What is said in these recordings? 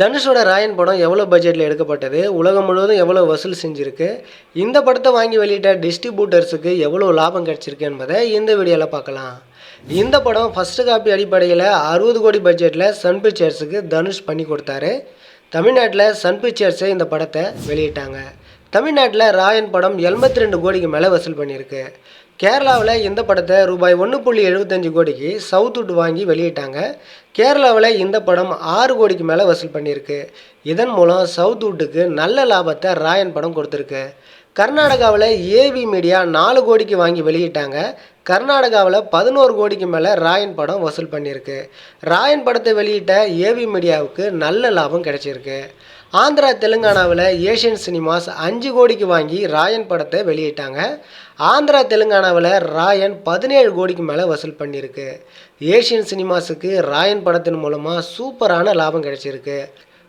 தனுஷோட ராயன் படம் எவ்வளோ பட்ஜெட்டில் எடுக்கப்பட்டது? உலகம் முழுவதும் எவ்வளோ வசூல் செஞ்சுருக்கு? இந்த படத்தை வாங்கி வெளியிட்ட டிஸ்ட்ரிபியூட்டர்ஸுக்கு எவ்வளோ லாபம் கிடச்சிருக்கு என்பதை இந்த வீடியோவில் பார்க்கலாம். இந்த படம் ஃபஸ்ட்டு காப்பி அடிப்படையில் அறுபது கோடி பட்ஜெட்டில் சன் பிக்சர்ஸுக்கு தனுஷ் பண்ணி கொடுத்தாரு. தமிழ்நாட்டில் சன் பிக்சர்ஸே இந்த படத்தை வெளியிட்டாங்க. தமிழ்நாட்டில் ராயன் படம் எண்பத்தி ரெண்டு கோடிக்கு மேலே வசூல் பண்ணியிருக்கு. கேரளாவில் இந்த படத்தை ரூபாய் ஒன்று புள்ளி எழுபத்தஞ்சு கோடிக்கு சவுத் வுட் வாங்கி வெளியிட்டாங்க. கேரளாவில் இந்த படம் ஆறு கோடிக்கு மேலே வசூல் பண்ணியிருக்கு. இதன் மூலம் சவுத் வுட்டுக்கு நல்ல லாபத்தை ராயன் படம் கொடுத்துருக்கு. கர்நாடகாவில் ஏவி மீடியா நாலு கோடிக்கு வாங்கி வெளியிட்டாங்க. கர்நாடகாவில் பதினோரு கோடிக்கு மேலே ராயன் படம் வசூல் பண்ணியிருக்கு. ராயன் படத்தை வெளியிட்ட ஏவி மீடியாவுக்கு நல்ல லாபம் கிடைச்சிருக்கு. ஆந்திரா தெலுங்கானாவில் ஏஷியன் சினிமாஸ் அஞ்சு கோடிக்கு வாங்கி ராயன் படத்தை வெளியிட்டாங்க. ஆந்திரா தெலுங்கானாவில் ராயன் பதினேழு கோடிக்கு மேலே வசூல் பண்ணியிருக்கு. ஏஷியன் சினிமாஸுக்கு ராயன் படத்தின் மூலமாக சூப்பரான லாபம் கிடைச்சிருக்கு.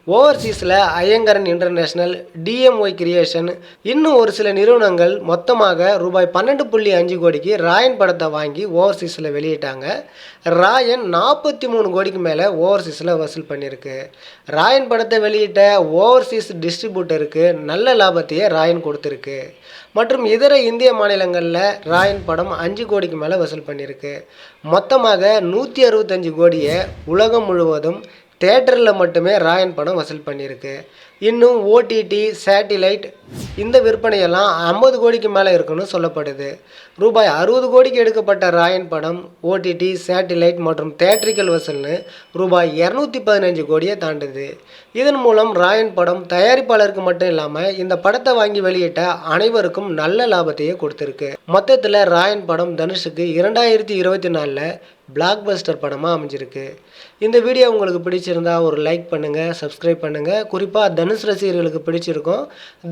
ஓவர்சீஸில் ஐயங்கரன் இன்டர்நேஷ்னல் டிஎம்ஒய் கிரியேஷன் இன்னும் ஒரு சில நிறுவனங்கள் மொத்தமாக ரூபாய் பன்னெண்டு புள்ளி அஞ்சு கோடிக்கு ராயன் படத்தை வாங்கி ஓவர்சீஸில் வெளியிட்டாங்க. ராயன் நாற்பத்தி மூணு கோடிக்கு மேலே ஓவர்சீஸில் வசூல் பண்ணியிருக்கு. ராயன் படத்தை வெளியிட்ட ஓவர்சீஸ் டிஸ்ட்ரிபியூட்டருக்கு நல்ல லாபத்தையே ராயன் கொடுத்துருக்கு. மற்றும் இதர இந்திய மாநிலங்களில் ராயன் படம் அஞ்சு கோடிக்கு மேலே வசூல் பண்ணியிருக்கு. மொத்தமாக நூற்றி அறுபத்தஞ்சு கோடியை உலகம் முழுவதும் தேட்டரில் மட்டுமே ராயன் படம் வசூல் பண்ணியிருக்கு. இன்னும் ஓடிடி சேட்டிலைட் இந்த விற்பனையெல்லாம் ஐம்பது கோடிக்கு மேலே இருக்குன்னு சொல்லப்படுது. ரூபாய் அறுபது கோடிக்கு எடுக்கப்பட்ட ராயன் படம் ஓடிடி சேட்டிலைட் மற்றும் தேட்ரிக்கல் வசூல்னு ரூபாய் இரநூத்தி பதினஞ்சு கோடியை தாண்டுது. இதன் மூலம் ராயன் படம் தயாரிப்பாளருக்கு மட்டும் இல்லாமல் இந்த படத்தை வாங்கி வெளியிட்ட அனைவருக்கும் நல்ல லாபத்தையே கொடுத்துருக்கு. மொத்தத்தில் ராயன் படம் தனுஷுக்கு இரண்டாயிரத்தி இருபத்தி நாலில் பிளாக் பஸ்டர் படமாக அமைஞ்சிருக்கு. இந்த வீடியோ உங்களுக்கு பிடிச்சிருந்தா ஒரு லைக் பண்ணுங்கள் சப்ஸ்கிரைப் பண்ணுங்கள் குறிப்பாக தனுஷ் ரசிகர்களுக்கு பிடிச்சிருக்கும்.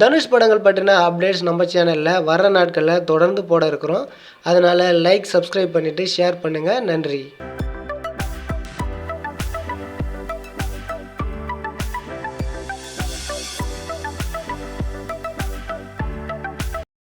தனுஷ் படங்கள் பற்றின அப்டேட்ஸ் நம்ம சேனலில் வர நாட்களில் தொடர்ந்து போட இருக்கிறோம். அதனால் லைக் சப்ஸ்கிரைப் பண்ணிவிட்டு ஷேர் பண்ணுங்கள் நன்றி.